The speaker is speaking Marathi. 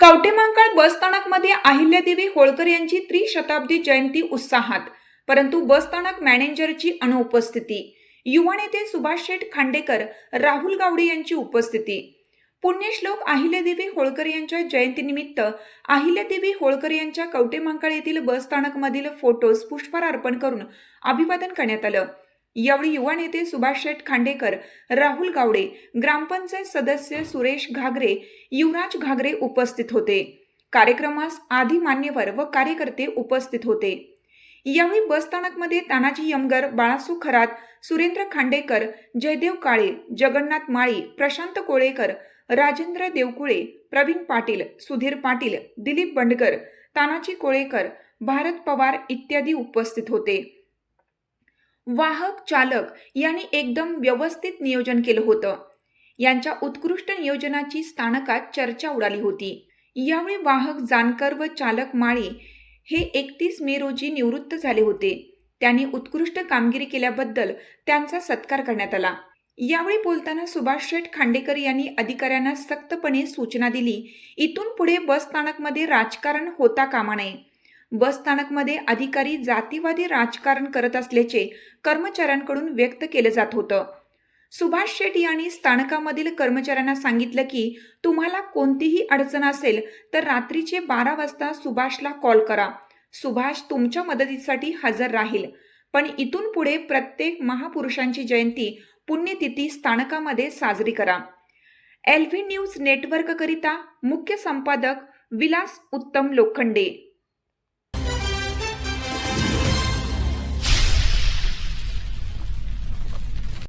कवटेमांकाळ बसस्थानकमध्ये अहिल्यादेवी होळकर यांची त्रिशताब्दी जयंती उत्साहात परंतु बसस्थानक मॅनेजरची अनुपस्थिती. युवा नेते सुभाष शेठ खांडेकर राहुल गावडे यांची उपस्थिती. पुण्यश्लोक अहिल्यादेवी होळकर यांच्या जयंतीनिमित्त अहिल्यादेवी होळकर यांच्या कवटेमांकाळ येथील बसस्थानकमधील फोटोज पुष्पहार अर्पण करून अभिवादन करण्यात आलं. यावेळी युवा नेते सुभाष शेठ खांडेकर राहुल गावडे ग्रामपंचायत सदस्य सुरेश घागरे युवराज घागरे उपस्थित होते. कार्यक्रमास आधी मान्यवर व कार्यकर्ते उपस्थित होते. यावेळी बसस्थानकमध्ये तानाजी यमगर बाळासू खरात सुरेंद्र खांडेकर जयदेव काळे जगन्नाथ माळी प्रशांत कोळेकर राजेंद्र देवकुळे प्रवीण पाटील सुधीर पाटील दिलीप बंडकर तानाजी कोळेकर भारत पवार इत्यादी उपस्थित होते. वाहक चालक यांनी एकदम व्यवस्थित नियोजन केलं होतं. यांच्या उत्कृष्ट नियोजनाची स्थानकात चर्चा उडाली होती. यावेळी वाहक जानकर व चालक माळी हे एकतीस मे रोजी निवृत्त झाले होते. त्यांनी उत्कृष्ट कामगिरी केल्याबद्दल त्यांचा सत्कार करण्यात आला. यावेळी बोलताना सुभाष शेठ खांडेकर यांनी अधिकाऱ्यांना सक्तपणे सूचना दिली. इथून पुढे बस स्थानकमध्ये राजकारण होता कामा नये. बस स्थानकमध्ये अधिकारी जातीवादी राजकारण करत असल्याचे कर्मचाऱ्यांकडून व्यक्त केलं जात होतं. सुभाष शेट्टी यांनी स्थानकामधील कर्मचाऱ्यांना सांगितलं की तुम्हाला कोणतीही अडचण असेल तर रात्रीचे बारा वाजता सुभाषला कॉल करा. सुभाष तुमच्या मदतीसाठी हजर राहील. पण इथून पुढे प्रत्येक महापुरुषांची जयंती पुण्यतिथी स्थानकामध्ये साजरी करा. एल व्ही न्यूज नेटवर्ककरिता मुख्य संपादक विलास उत्तम लोखंडे.